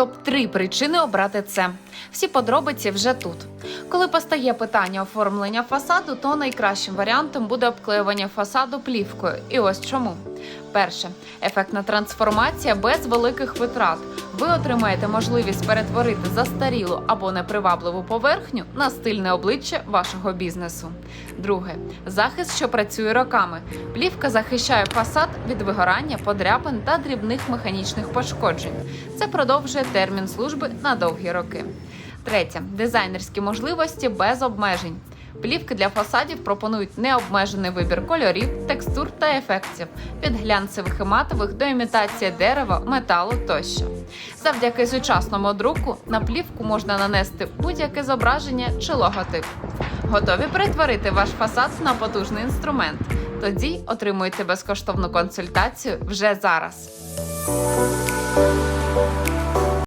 топ-3 причини обрати це. Всі подробиці вже тут. Коли постає питання оформлення фасаду, то найкращим варіантом буде обклеювання фасаду плівкою. І ось чому. Перше ефектна трансформація без великих витрат. Ви отримаєте можливість перетворити застарілу або непривабливу поверхню на стильне обличчя вашого бізнесу. Друге захист, що працює роками. Плівка захищає фасад від вигорання, подряпин та дрібних механічних пошкоджень. Це продовжує термін служби на довгі роки. Третє дизайнерські можливості без обмежень. Плівки для фасадів пропонують необмежений вибір кольорів, текстур та ефектів від глянцевих і матових до імітації дерева, металу тощо. Завдяки сучасному друку на плівку можна нанести будь-яке зображення чи логотип. Готові перетворити ваш фасад на потужний інструмент? Тоді отримуйте безкоштовну консультацію вже зараз.